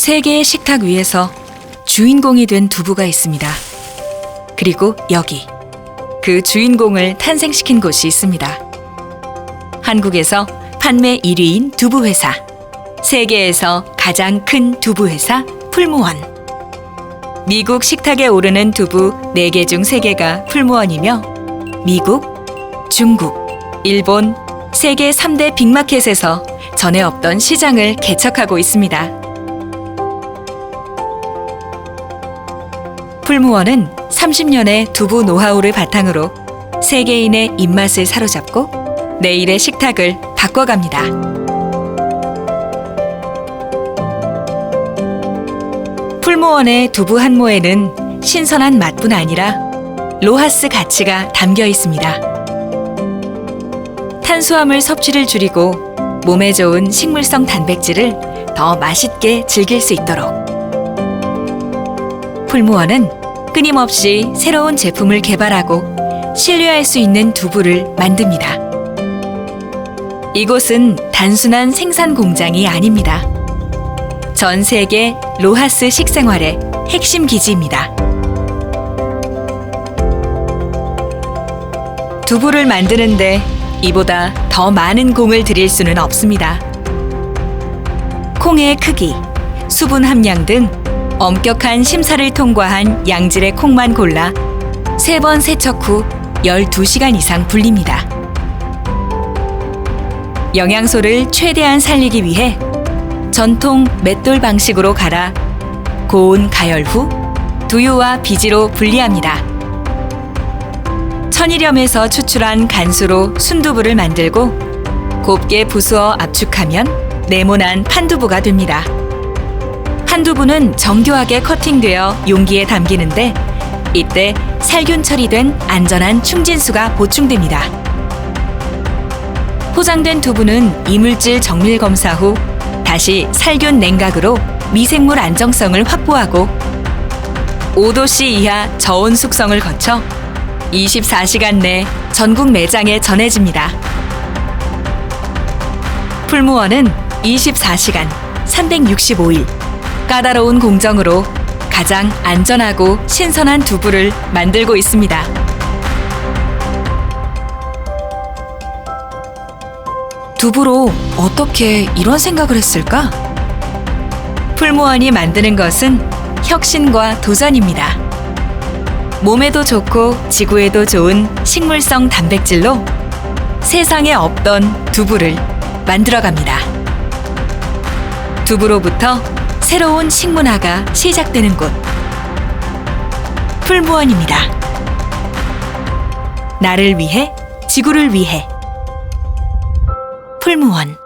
세 개의 식탁 위에서 주인공이 된 두부가 있습니다. 그리고 여기 그 주인공을 탄생시킨 곳이 있습니다. 한국에서 판매 1위인 두부 회사. 세계에서 가장 큰 두부 회사 풀무원. 미국 식탁에 오르는 두부 4개 중 3개가 풀무원이며 미국, 중국, 일본 세계 3대 빅마켓에서 전에 없던 시장을 개척하고 있습니다. 풀무원은 30년의 두부 노하우를 바탕으로 세계인의 입맛을 사로잡고 내일의 식탁을 바꿔갑니다. 풀무원의 두부 한 모에는 신선한 맛뿐 아니라 로하스 가치가 담겨 있습니다. 탄수화물 섭취를 줄이고 몸에 좋은 식물성 단백질을 더 맛있게 즐길 수 있도록 풀무원은 끊임없이 새로운 제품을 개발하고 신뢰할 수 있는 두부를 만듭니다. 이곳은 단순한 생산 공장이 아닙니다. 전 세계 로하스 식생활의 핵심 기지입니다. 두부를 만드는데 이보다 더 많은 공을 들일 수는 없습니다. 콩의 크기, 수분 함량 등 엄격한 심사를 통과한 양질의 콩만 골라 세 번 세척 후 12시간 이상 불립니다. 영양소를 최대한 살리기 위해 전통 맷돌 방식으로 갈아 고온 가열 후 두유와 비지로 분리합니다. 천일염에서 추출한 간수로 순두부를 만들고 곱게 부수어 압축하면 네모난 판두부가 됩니다. 판두부는 정교하게 커팅되어 용기에 담기는데 이때 살균 처리된 안전한 충진수가 보충됩니다. 포장된 두부는 이물질 정밀 검사 후 다시 살균 냉각으로 미생물 안정성을 확보하고 5도씨 이하 저온 숙성을 거쳐 24시간 내 전국 매장에 전해집니다. 풀무원은 24시간 365일 까다로운 공정으로 가장 안전하고 신선한 두부를 만들고 있습니다. 두부로 어떻게 이런 생각을 했을까? 풀무원이 만드는 것은 혁신과 도전입니다. 몸에도 좋고 지구에도 좋은 식물성 단백질로 세상에 없던 두부를 만들어갑니다. 두부로부터 새로운 식문화가 시작되는 곳. 풀무원입니다. 나를 위해, 지구를 위해. 풀무원.